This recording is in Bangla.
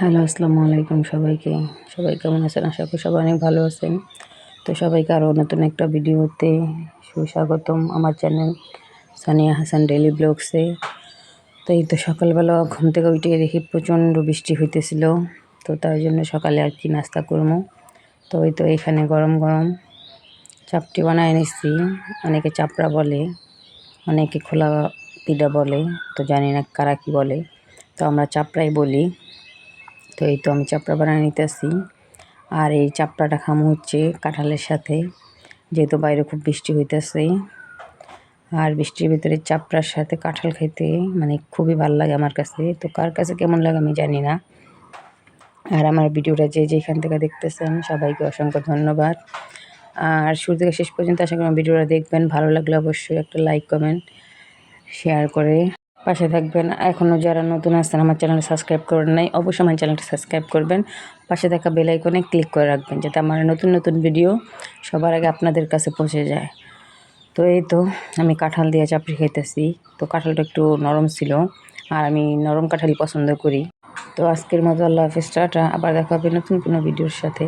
হ্যালো, আসসালামু আলাইকুম সবাইকে। সবাই কেমন আছেন? আশা করি সবাই অনেক ভালো আছেন। তো সবাইকে আরও নতুন একটা ভিডিওতে সুস্বাগতম আমার চ্যানেল সানিয়া হাসান ডেলি ব্লগসে। তো এই তো সকালবেলা ঘুম থেকে উঠে দেখি প্রচণ্ড বৃষ্টি হইতেছিল। তো তার জন্য সকালে আর কি নাস্তা করব। তো ওই তো এখানে গরম গরম চাপটি বানায় এনেছি। অনেকে চাপড়া বলে, অনেকে খোলা পিঠা বলে, তো জানি না কারা কী বলে। তো আমরা চাপড়াই বলি। তো এই তো আমি চাপড়া বানিয়ে নিতেছি। আর এই চাপড়াটা খামো হচ্ছে কাঁঠালের সাথে, যেহেতু বাইরে খুব বৃষ্টি হইতেছে। আর বৃষ্টির ভিতরে চাপড়ার সাথে কাঁঠাল খাইতে মানে খুবই ভালো লাগে আমার কাছে। তো কার কাছে কেমন লাগে আমি জানি না। আর আমার ভিডিওটা যে যেখান থেকে দেখতেছেন, সবাইকে অসংখ্য ধন্যবাদ। আর শুরু থেকে শেষ পর্যন্ত আশা করি আমার ভিডিওটা দেখবেন। ভালো লাগলে অবশ্যই একটা লাইক কমেন্ট শেয়ার করে। পাশে থাকবেন। এখনও যারা নতুন আসছেন আমার চ্যানেলটা সাবস্ক্রাইব করেন নাই, অবশ্যই আমার চ্যানেলটা সাবস্ক্রাইব করবেন। পাশে থাকা বেল আইকনে ক্লিক করে রাখবেন, যাতে আমার নতুন নতুন ভিডিও সবার আগে আপনাদের কাছে পৌঁছে যায়। তো এই তো, আমি কাঁঠাল দিয়ে চাপড়ি খাইতেছি। তো কাঁঠালটা একটু নরম ছিল, আর আমি নরম কাঁঠালই পছন্দ করি। তো আজকের মতো আল্লাহ হাফিজ, টাটা। আবার দেখা হবে নতুন কোনো ভিডিওর সাথে।